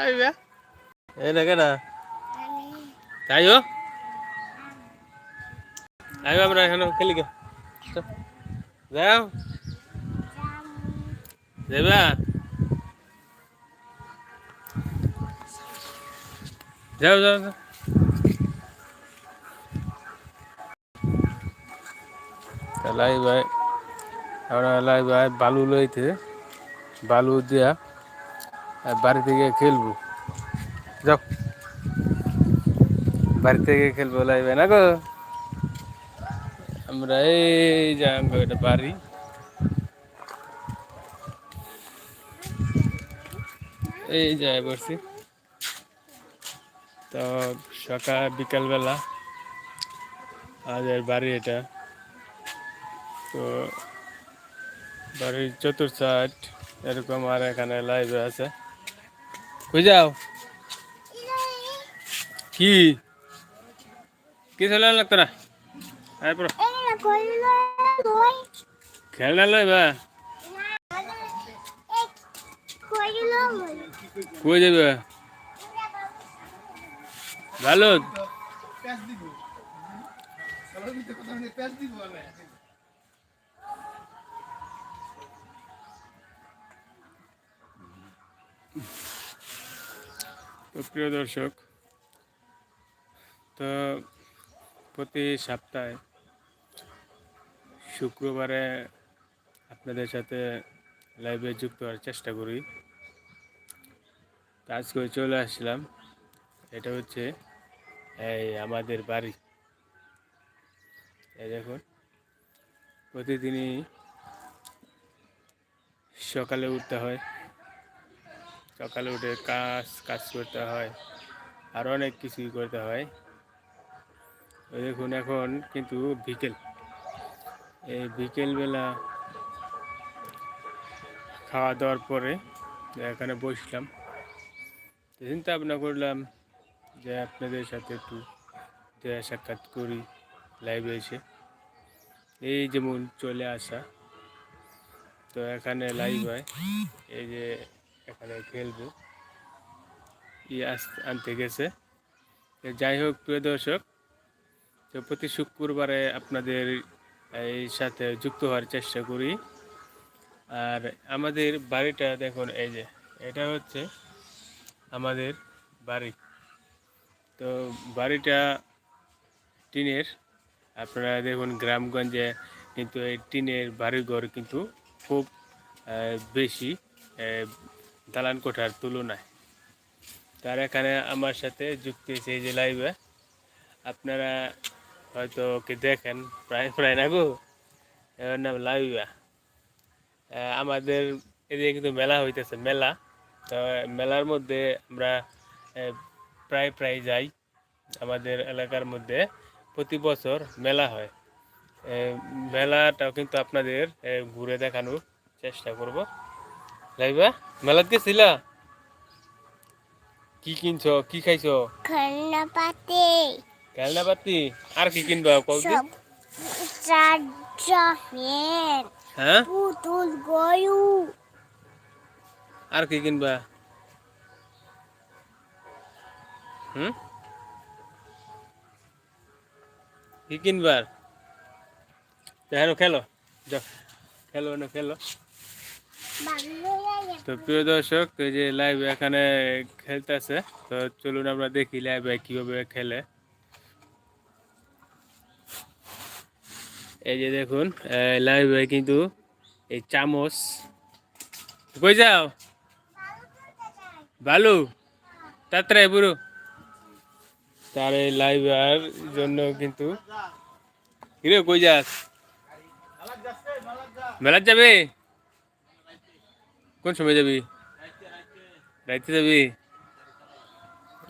আইবা। না। কেনা আইও। আইও আমরা এখানে খেলি গে। যাও। যাবা। যাও যাও যাও। লাই ভাই, আমরা লাই ভাই বালু লইতে, বালু দিয়া আর বাড়ি থেকে খেলব। যাও। বাড়ি থেকে খেলব ভাই না গো? আমরা এই যে আমরা এটা বাড়ি। এই যায় বসছি। তো সকাল, বিকালবেলা আমাদের বাড়ি এটা। তো বাড়ির চতুর্থ এরকম আর এখানে লাইভে আছে। কই যাও? কি? কি চলে লাগতো না তারপর খেলনা লইবা কই যাবে? ভালো? প্রিয় দর্শক, তো প্রতি সপ্তাহে শুক্রবারে আপনাদের সাথে লাইভে যুক্ত হওয়ার চেষ্টা করি। তো আজকে চলে আসলাম। এটা হচ্ছে এই আমাদের বাড়ি। দেখুন, প্রতিদিনই সকালে উঠতে হয়। সকালে উঠে কাজ কাজ করতে হয় আর অনেক কিছুই করতে হয়। দেখুন এখন কিন্তু বিকেল। এই বিকেলবেলা খাওয়া দাওয়ার পরে এখানে বসলাম। চিন্তা ভাবনা করলাম যে আপনাদের সাথে একটু দেখা সাক্ষাৎ করি লাইভে এসে। এই যেমন চলে আসা। তো এখানে লাইভ হয়। এই যে এখানে খেলব। আনতে গেছে। যাই হোক, প্রিয় দর্শক, তো প্রতি শুক্রবারে আপনাদের এই সাথে যুক্ত হওয়ার চেষ্টা করি। আর আমাদের বাড়িটা দেখুন, এই যে, এটা হচ্ছে আমাদের বাড়ি। তো বাড়িটা টিনের, আপনারা দেখুন গ্রামগঞ্জে কিন্তু এই টিনের বাড়িঘর কিন্তু খুব বেশি দালান কোঠার তুলনায়। তার এখানে আমার সাথে যুক্ত হয়েছে এই যে লাইভে আপনারা হয়তো ওকে দেখেন, প্রায় প্রায় না গো? এর নাম লাইভা আমাদের এদিকে কিন্তু মেলা হইতেছে, মেলা। তো মেলার মধ্যে আমরা প্রায় প্রায় যাই। আমাদের এলাকার মধ্যে প্রতি বছর মেলা হয়। মেলাটাও কিন্তু আপনাদের ঘুরে দেখানোর চেষ্টা করব। মেলাত গেছিলা? কি কিনছো? কি খাইছো? খেলনা পাতি খেলনা পাতি আর কি কিনবা কবে সব চারজনের হ্যাঁ পুতুল গরু আর কি কিনবা? হুম? কি কিনবার খেলো। যাও খেলো না খেলো। বাংলো তো প্রিয় দর্শক, এই যে লাইভ এখানে খেলতেছে, তো চলুন আমরা দেখি লাইভ কীভাবে খেলে। এই যে দেখুন লাইভ কিন্তু এই চামচ। কই যাও? ভালো তাড়াতাড়ি বুড়ো। তার এই লাইভ আর জন্য কিন্তু কিরে, কই যাস? মেলার যাবে? কোন সময় যাবি? রাইতে যাবি?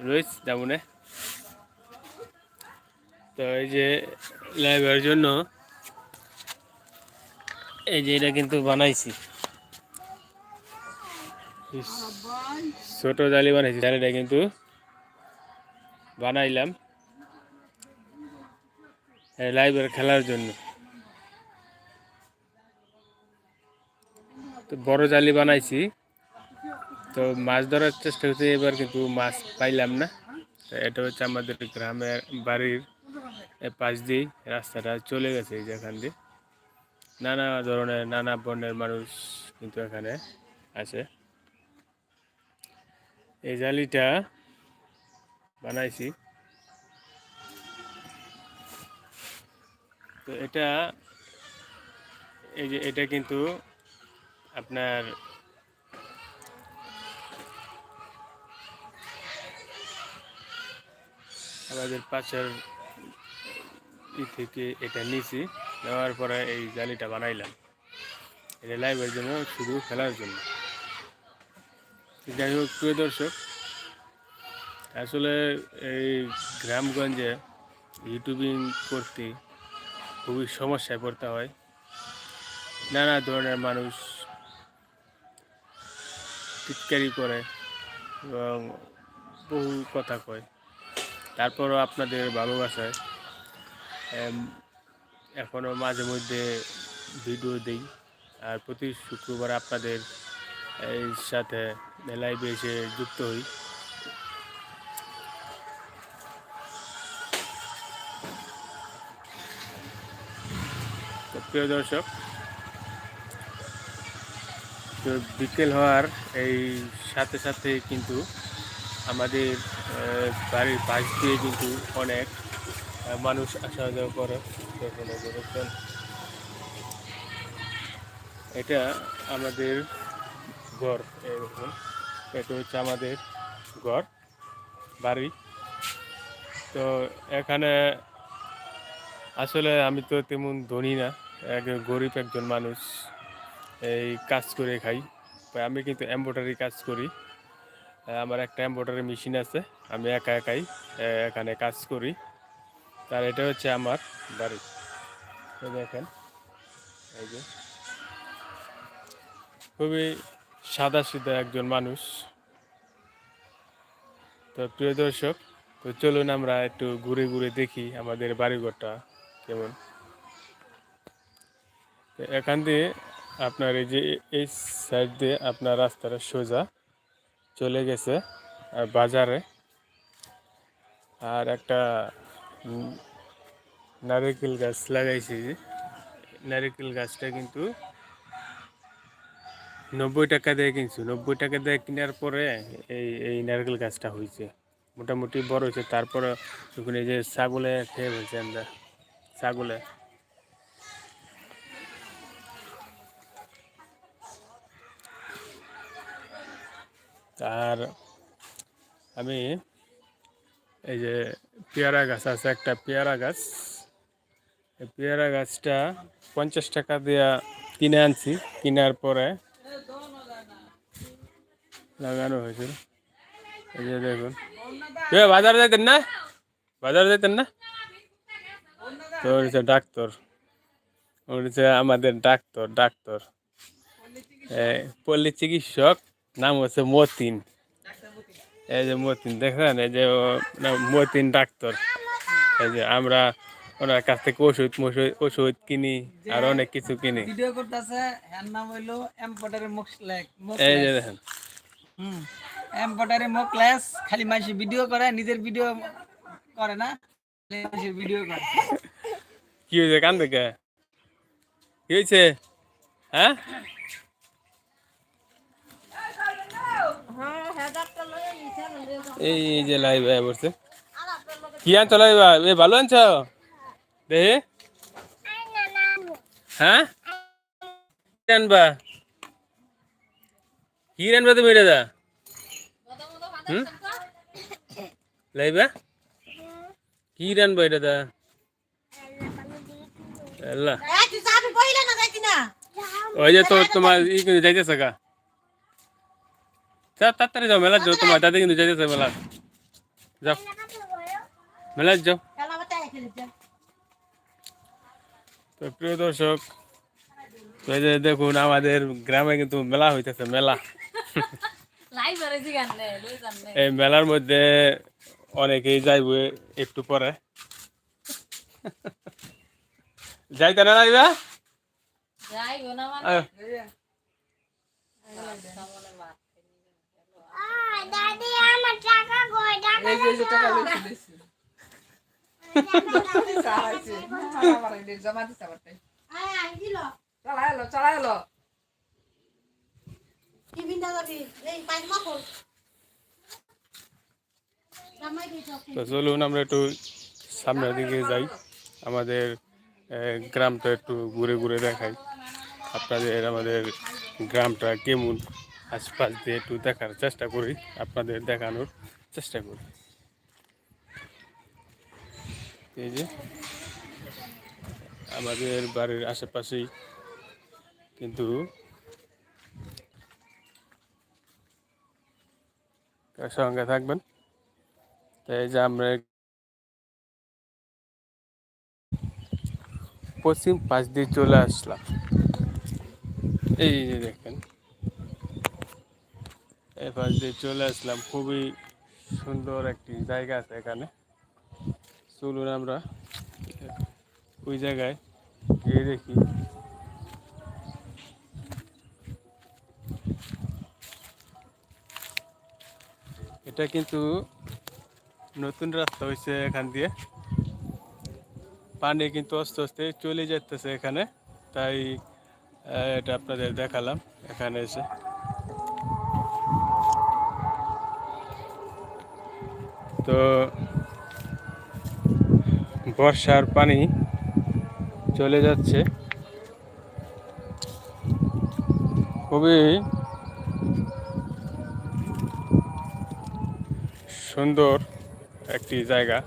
রোজ যাব না। তো এই যে লাইভের জন্য এই যে এটা কিন্তু বানাইছি। ছোট জালি বানাইছি, জালিটা কিন্তু বানাইলাম। লাইভের খেলার জন্য। তো বড় জালি বানাইছি। তো মাছ ধরার চেষ্টা করতে এবার কিন্তু মাছ পাইলাম না। এটা হচ্ছে আমাদের গ্রামের বাড়ির পাশ দিয়েই রাস্তাটা চলে গেছে এই যেখান দিয়ে। নানা ধরনের, নানা বর্ণের মানুষ কিন্তু এখানে আছে। এই জালিটা বানাইছি। তো এটা, এই যে এটা কিন্তু আপনার আমাদের পাশের ই থেকে এটা নিছি, নেওয়ার পরে এই জালিটা বানাইলাম। এটা লাইভের জন্য, শুধু খেলার জন্য। যাই হোক, প্রিয় দর্শক, আসলে এই গ্রামগঞ্জে ইউটিউবিং করতে খুবই সমস্যায় পড়তে হয়। নানা ধরনের মানুষ টিটকারি করে এবং বহু কথা কয়। তারপরও আপনাদের ভালোবাসায়। এখনও মাঝে মধ্যে ভিডিও দিই। আর প্রতি শুক্রবার আপনাদের সাথে লাইভে এসে যুক্ত হই। প্রিয় দর্শক তো বিকেল হওয়ার এই সাথে সাথে কিন্তু আমাদের বাড়ির পাশ দিয়ে কিন্তু অনেক মানুষ আসা যাওয়া করে। সেখানে বেরোচ্ছেন এটা আমাদের ঘর, এরকম। এটা হচ্ছে আমাদের ঘর, বাড়ি। তো এখানে আসলে আমি তো তেমন ধনী না, এক গরিব একজন মানুষ। এই কাজ করে খাই। আমি কিন্তু এম্ব্রয়ডারি কাজ করি। আমার একটা এম্ব্রয়ডারি মেশিন আছে, আমি একা একাই এখানে কাজ করি। তার এটা হচ্ছে আমার বাড়ি। দেখেন, এই যে। খুবই সাদা সিধা একজন মানুষ। তো প্রিয় দর্শক, তো চলুন আমরা একটু ঘুরে ঘুরে দেখি আমাদের বাড়িঘরটা কেমন। এখান দিয়ে আপনার এই যে এই সাইড দিয়ে আপনার রাস্তাটা সোজা চলে গেছে, আর বাজারে। আর একটা নারিকেল গাছ লাগাইছি। নারিকেল গাছটা কিন্তু নব্বই টাকা দিয়ে কিনছি। নব্বই টাকা দিয়ে কেনার পরে এই এই নারকেল গাছটা হয়েছে। মোটামুটি বড় হয়েছে। তারপরে ওখানে এই যে ছাগলে খেয়ে ফেলছে আমরা। ছাগলে। আর আমি এই যে পেয়ারা গাছ আছে, একটা পেয়ারা গাছ। পেয়ারা গাছটা পঞ্চাশ টাকা দিয়া কিনে আনছি। কেনার পরে লাগানো হয়েছিল এই যে দেখুন। বাজারে যাইতেন না? বাজারে যাইতেন না? তো হচ্ছে ডাক্তার। হচ্ছে আমাদের ডাক্তার ডাক্তার। পল্লী চিকিৎসক। নাম হচ্ছে মতিন। এই যে মতিন দেখেন এই যে মতিন ডাক্তার। এই যে আমরা ওনার কাছ থেকে ওষুধ ওষুধ কিনি আর অনেক কিছু কিনি। ভিডিও করতেছে এর নাম হইল মুখলেক এই যে দেখেন। হুম এম্পটারি মুখলেস খালি মাসি ভিডিও করে নিজের ভিডিও করে না মাসির ভিডিও করে। কি হয়েছে কান থেকে কি হয়েছে? হ্যাঁ? এই যে লাইভ আয় বসছে কি আনছো লাইভ এ? ভালো আনছো? দেখে। হ্যাঁ? আনবা? কি আনবা তুমি দাদা হুম? লাইবা কি রানবা এটা দা আল্লাহ ওই যে তো তোমার ই যাইতেছে গা। যা তাড়াতাড়ি যাও মেলা যাও তোমার দাদা কিন্তু যাইতেছে মেলা যাও মেলা যাও তো প্রিয় দর্শক তো এই যে দেখুন আমাদের গ্রামে কিন্তু মেলা হইতেছে মেলা এই মেলার মধ্যে অনেকেই যাইবে একটু পরে যাইতে না যাইবা আয়। আয়, দাদি আমার টাকা কই টাকা এই যে এই যে টাকা লইছি লইছি স্যার আছে আমার এই তো চলুন আমরা একটু সামনের দিকে যাই। আমাদের গ্রামটা একটু ঘুরে ঘুরে দেখাই। আপনাদের, আমাদের গ্রামটা কেমন? আশপাশ দিয়ে একটু দেখার চেষ্টা করি আপনাদের দেখানোর। চেষ্টা করি এই যে, আমাদের বাড়ির আশেপাশেই কিন্তু সঙ্গে থাকবেন? তো এই যে আমরা পশ্চিম পাশ দিয়ে চলে আসলাম। এই যে দেখেন, এই পাশ দিয়ে চলে আসলাম। খুবই সুন্দর একটি জায়গা আছে এখানে। চলুন আমরা ওই জায়গায় গিয়ে দেখি। এটা কিন্তু নতুন রাস্তা হয়েছে এখান দিয়ে। পানি কিন্তু আস্তে আস্তে চলে যেতেছে এখানে। তাই এটা আপনাদের দেখালাম এখানে এসে। তো বর্ষার পানি চলে যাচ্ছে। খুবই সুন্দর একটি জায়গা।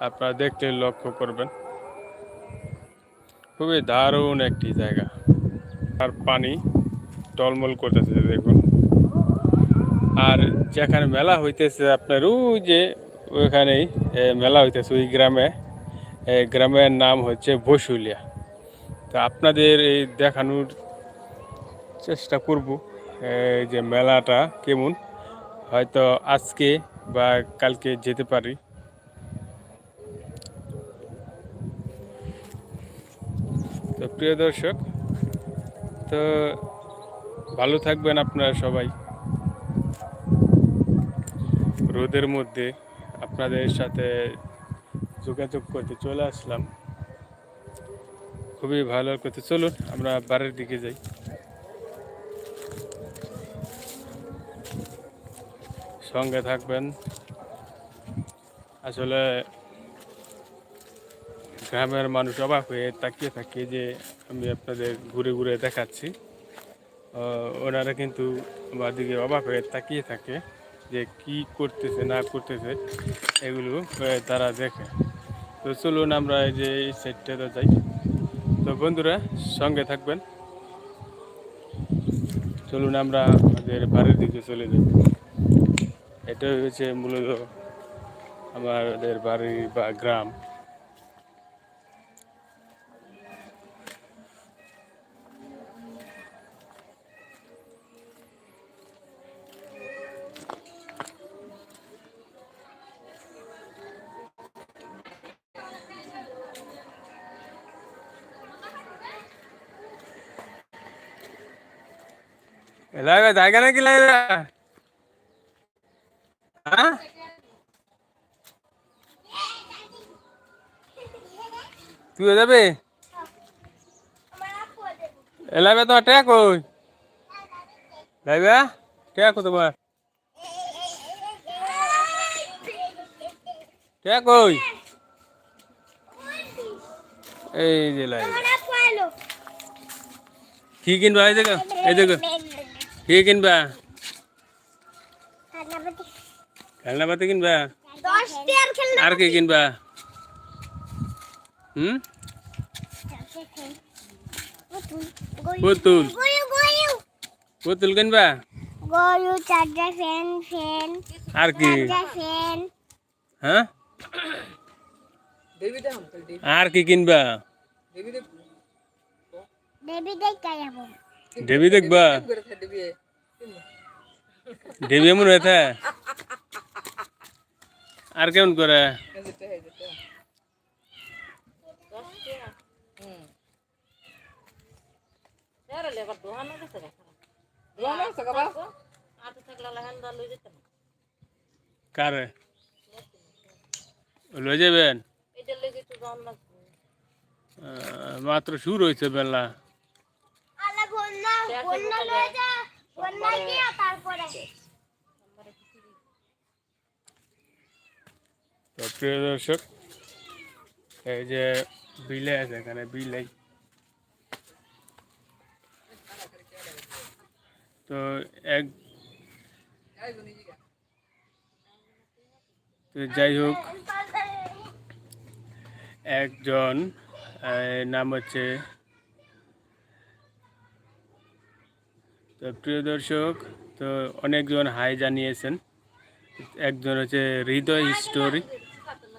আপনারা দেখলে লক্ষ্য করবেন। খুবই দারুণ একটি জায়গা। আর পানি টলমল করতেছে, দেখুন। আর যেখানে মেলা হইতেছে আপনার ওই যে ওইখানেই মেলা হইতেছে ওই গ্রামে। গ্রামের নাম হচ্ছে বসুলিয়া। তো আপনাদের এই দেখানোর চেষ্টা করব যে মেলাটা কেমন। হয়তো আজকে বা কালকে যেতে পারি। তো প্রিয় দর্শক, তো ভালো থাকবেন আপনারা সবাই। রোদের মধ্যে আপনাদের সাথে যোগাযোগ করতে চলে আসলাম। খুবই ভালো করতে। চলুন, আমরা বাড়ির দিকে যাই। সঙ্গে থাকবেন। আসলে গ্রামের মানুষ অবাক হয়ে তাকিয়ে থাকে যে আমি আপনাদের ঘুরে ঘুরে দেখাচ্ছি। ওনারা কিন্তু আমার দিকে অবাক হয়ে তাকিয়ে থাকে। যে কি করতেছে, না করতেছে, এগুলো তারা দেখে। তো চলুন আমরা এই যে এই সাইডটাতে যাই। তো বন্ধুরা, সঙ্গে থাকবেন। চলুন আমরা আমাদের বাড়ির দিকে চলে যাই। এটা হচ্ছে মূলত আমাদের বাড়ি বা গ্রাম। লাগবে জায়গা নাকি লাগবে হ্যাঁ তুই যাবে এলাবে তোমার ট্যাক কই লাইবে ট্যাক তোমার ট্যাক কই এই যে লাইবে ওরা পালো কি কিনবা এই দেখো এই দেখো কি কিনবা? খেলনা পাতি কিনবা? আর কি কিনবা? হুম? পুতুল পুতুল। কিনবা? গরু চারটা ফ্যান ফ্যান। আর কি? ফ্যান। হ্যাঁ? দেবী দেবী। আর কি কিনবা? দেবী দেখুন দেবী দেখতে যাব দেবী দেখবা। দেবী এমন হয়েছে আর কেমন করে? কারে? লয়ে যাবেন? মাত্র শুরু হয়েছে বেলা। বন্যা বন্যা লয়ে যা বন্যা গিয়া তারপরে। তো প্রিয় দর্শক এই যে বিলে আছে এখানে বিলাই তো এক তো যাই হোক একজন নাম হচ্ছে তো প্রিয় দর্শক, তো অনেকজন হাই জানিয়েছেন। একজন হচ্ছে হৃদয় স্টোরি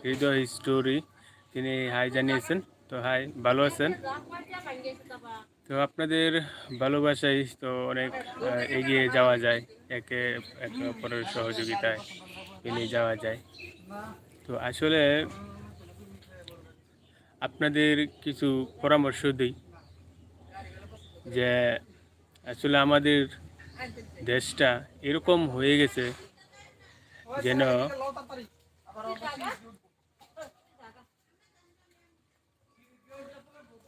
হৃদয় স্টোরি তিনি হাই জানিয়েছেন। তো হাই, ভালো আছেন? তো আপনাদের ভালোবাসায় তো অনেক এগিয়ে যাওয়া যায়, একে একে অপরের সহযোগিতায় এগিয়ে যাওয়া যায়। তো আসলে আপনাদের কিছু পরামর্শ দিই যে আসলে আমাদের দেশটা এরকম হয়ে গেছে যেন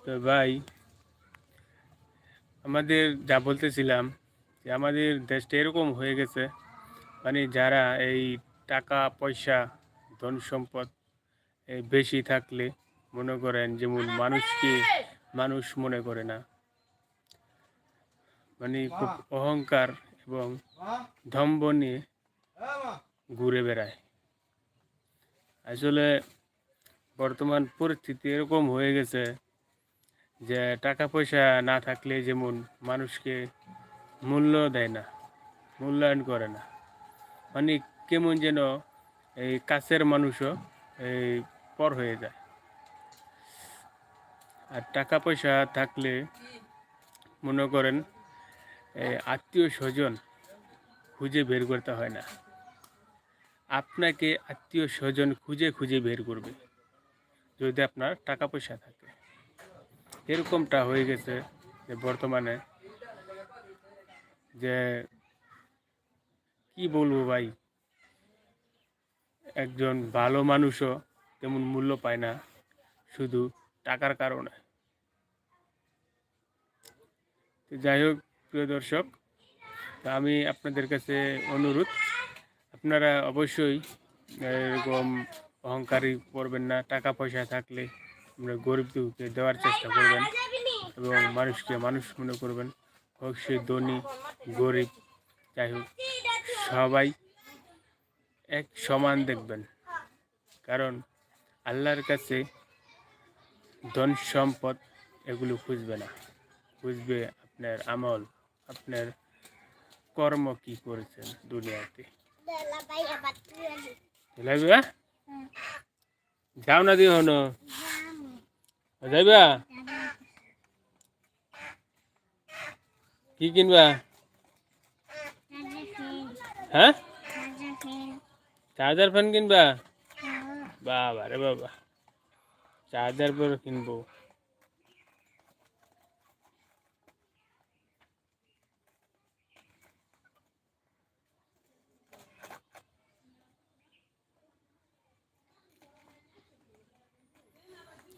তো ভাই, আমাদের যা বলতেছিলাম যে আমাদের দেশটা এরকম হয়ে গেছে মানে যারা এই টাকা, পয়সা, ধন সম্পদ বেশি থাকলে মনে করেন যেমন মানুষকে মানুষ মনে করে না। মানে খুব অহংকার এবং ধম্ব নিয়ে ঘুরে বেড়ায়। আসলে বর্তমান পরিস্থিতি এরকম হয়ে গেছে যে টাকা পয়সা না থাকলে যেমন মানুষকে মূল্য দেয় না, মূল্যায়ন করে না। মানে কেমন যেন এই কাছের মানুষও এই পর হয়ে যায়। আর টাকা পয়সা থাকলে মনে করেন আত্মীয় স্বজন খুঁজে বের করতে হয় না। আপনাকে আত্মীয় স্বজন খুঁজে খুঁজে বের করবে, যদি আপনার টাকা পয়সা থাকে। এরকমটা হয়ে গেছে যে বর্তমানে যে কি বলব ভাই, একজন ভালো মানুষও তেমন মূল্য পায় না শুধু টাকার কারণে। যাই হোক প্রিয় দর্শক আমি আপনাদের কাছে অনুরোধ, আপনারা অবশ্যই এরকম অহংকারী করবেন না টাকা পয়সা থাকলে আমরা গরিব দুঃখকে দেওয়ার চেষ্টা করবেন এবং মানুষকে মানুষ মনে করবেন, হোক সে ধনী, গরিব, যাই হোক, সবাই এক সমান দেখবেন। কারণ আল্লাহর কাছে ধন সম্পদ এগুলো খুঁজবে না, খুঁজবে আপনার আমল। আপনার কর্ম কি করেছেন দুনিয়াতে দেলা বাইয়া বাতি আলি লাগবে যাও না দিও হনো যাইবা কি কিনবা হ্যাঁ চার্জার ফ্যান কিনবা বাবা রে বাবা চার্জার পর কিনবো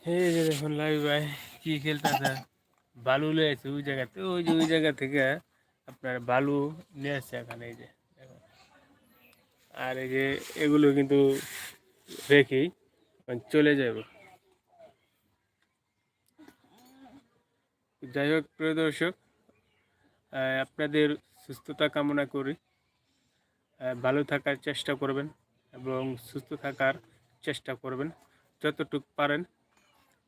এই দেখুন লাইভ ভাই, কি খেলতেছে? বালু নিয়ে আসছে ওই জায়গাতে, ওই যে ওই জায়গা থেকে আপনার বালু নিয়ে আসছে এখানে, এই যে। আর এই যে এগুলো কিন্তু রেখেই মানে চলে যাব যাই হোক, প্রিয় দর্শক আপনাদের সুস্থতা কামনা করি। ভালো থাকার চেষ্টা করবেন এবং সুস্থ থাকার চেষ্টা করবেন, যতটুকু পারেন।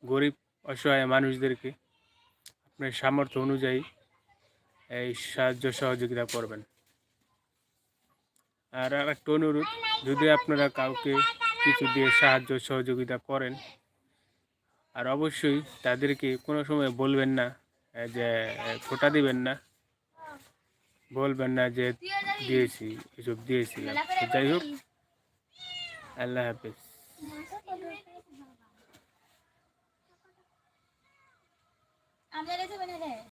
গরিব, অসহায় মানুষদেরকে আপনার সামর্থ্য অনুযায়ী এই সাহায্য সহযোগিতা করবেন। আর আর একটা অনুরোধ, যদি আপনারা কাউকে কিছু দিয়ে সাহায্য সহযোগিতা করেন, আর অবশ্যই তাদেরকে কোনো সময় বলবেন না যে, ফোটা দিবেন না, বলবেন না যে দিয়েছি, এসব দিয়েছিলাম তো যাই হোক, আল্লাহ হাফেজ। আমাদের এসে বলে